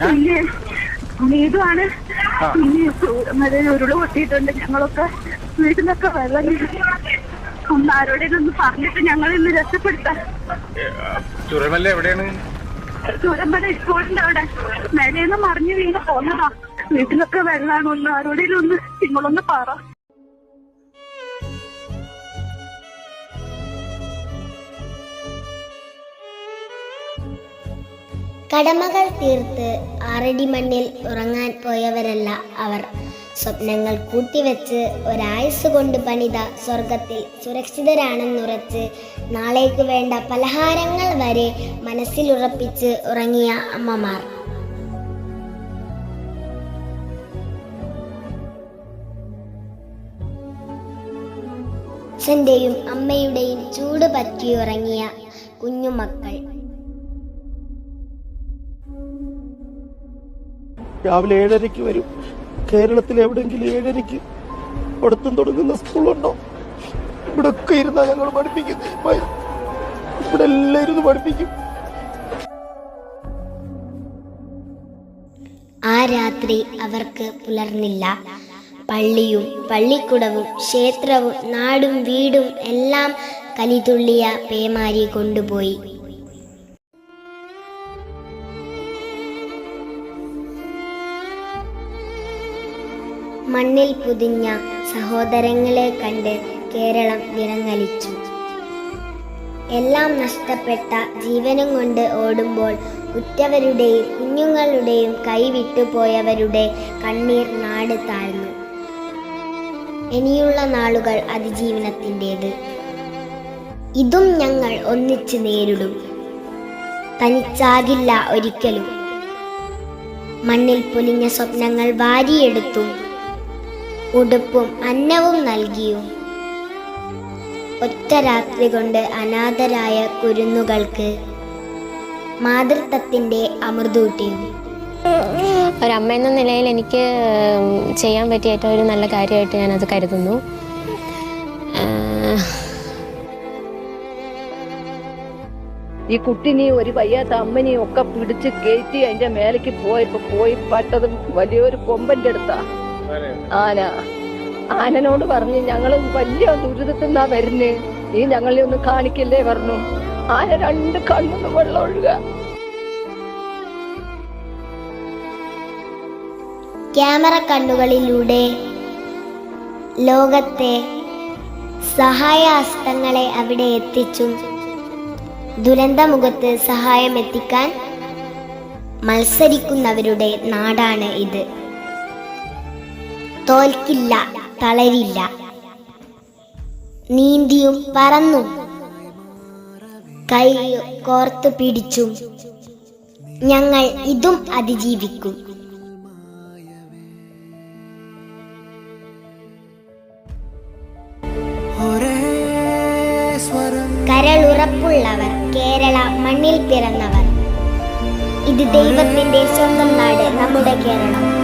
പിന്നെ നീതുമാണ് പിന്നെ ഉരുൾ പൊട്ടിയിട്ടുണ്ട്. ഞങ്ങളൊക്കെ വീട്ടിൽ നിന്നൊക്കെ വെള്ളം. ഒന്ന് ആരോടെയും ഒന്ന് പറഞ്ഞിട്ട് ഞങ്ങൾ ഇന്ന് രക്ഷപ്പെടുത്താം. ചുരമല്ല എവിടെയാണ്? ചുരമ്പല ഇപ്പോഴുണ്ട് അവിടെ. മേലേന്ന് മറിഞ്ഞു വീണ് പോന്നതാ. വീട്ടിലൊക്കെ വെള്ളമാണ് ഒന്ന് ആരോടെയും ഒന്ന് നിങ്ങളൊന്ന് പറ. കടമകൾ തീർത്ത് ആറടി മണ്ണിൽ ഉറങ്ങാൻ പോയവരല്ല അവർ. സ്വപ്നങ്ങൾ കൂട്ടിവെച്ച് ഒരായുസ് കൊണ്ട് പണിത സ്വർഗത്തിൽ സുരക്ഷിതരാണെന്നുറച്ച് നാളേക്ക് വേണ്ട പലഹാരങ്ങൾ വരെ മനസ്സിലുറപ്പിച്ച് ഉറങ്ങിയ അമ്മമാർ. അച്ഛന്റെയും അമ്മയുടെയും ചൂട് പറ്റിയുറങ്ങിയ കുഞ്ഞുമക്കൾ. രാവിലെ ഏഴരയ്ക്ക് വരും. കേരളത്തിൽ എവിടെയെങ്കിലും ഏഴരയ്ക്ക് പഠിത്തം തുടങ്ങുന്ന സ്കൂളുണ്ടോ? ഇവിടെ ഒക്കെ ഇരുന്നാ ഞങ്ങൾ പഠിപ്പിക്കുന്നത് ഇവിടെ എല്ലാം ഇരുന്ന് പഠിപ്പിക്കും. ആ രാത്രി അവർക്ക് പുലർന്നില്ല. പള്ളിയും പള്ളിക്കുടവും ക്ഷേത്രവും നാടും വീടും എല്ലാം കലിതുള്ളിയ പേമാരി കൊണ്ടുപോയി. മണ്ണിൽ പുതിഞ്ഞ സഹോദരങ്ങളെ കണ്ട് കേരളം വിറങ്ങലിച്ചു എല്ലാം നഷ്ടപ്പെട്ട ജീവനം കൊണ്ട് ഓടുമ്പോൾ ഉറ്റവരുടെയും കുഞ്ഞുങ്ങളുടെയും കൈവിട്ടുപോയവരുടെ കണ്ണീർ നാട് താഴ്ന്നു. ഇനിയുള്ള നാളുകൾ അതിജീവനത്തിന്റെത്. ഇതും ഞങ്ങൾ ഒന്നിച്ച് നേരിടും. തനിച്ചാകില്ല ഒരിക്കലും. മണ്ണിൽ പൊലിഞ്ഞ സ്വപ്നങ്ങൾ വാരിയെടുത്തും ഉടുപ്പും അന്നവും നൽകിയും. ഒറ്റ രാത്രി കൊണ്ട് അനാഥരായ കുരുന്നുകൾക്ക് മാതൃത്വത്തിന്റെ അമൃതൂട്ടിയും ഒരമ്മ എന്ന നിലയിൽ എനിക്ക് ചെയ്യാൻ പറ്റിയ ഏറ്റവും ഒരു നല്ല കാര്യമായിട്ട് ഞാനത് കരുതുന്നു. ഈ കുട്ടിനെയും ഒരു വയ്യാത്ത അമ്മനെയും ഒക്കെ പിടിച്ച് കയറ്റി അതിന്റെ മേലേക്ക് പോയപ്പോ പോയി പട്ടതും വലിയൊരു കൊമ്പന്റെ അടുത്താ. ആന. ആനനോട് പറഞ്ഞു ഞങ്ങൾ വലിയ ദുരിതത്തിൽ നിന്നാ വരുന്നേ. നീ ഞങ്ങളെ ഒന്ന് കാണിക്കല്ലേ പറഞ്ഞു. ആന രണ്ട് കണ്ണൊന്ന് വെള്ളം ഒഴുക. ക്യാമറ കണ്ണുകളിലൂടെ ലോകത്തെ സഹായഹസ്തങ്ങളെ അവിടെ എത്തിച്ചും. ദുരന്തമുഖത്ത് സഹായം എത്തിക്കാൻ മത്സരിക്കുന്നവരുടെ നാടാണ് ഇത്. തോൽക്കില്ല തളരില്ല. നീന്തിയും പറന്നും. കൈ കോർത്തു പിടിച്ചും. ഞങ്ങൾ ഇതും അതിജീവിക്കും. കരളുറപ്പുള്ളവർ കേരള മണ്ണിൽ പിറന്നവർ. ഇത് ദൈവത്തിന്റെ സ്വന്തം നാട് നമ്മുടെ കേരളം.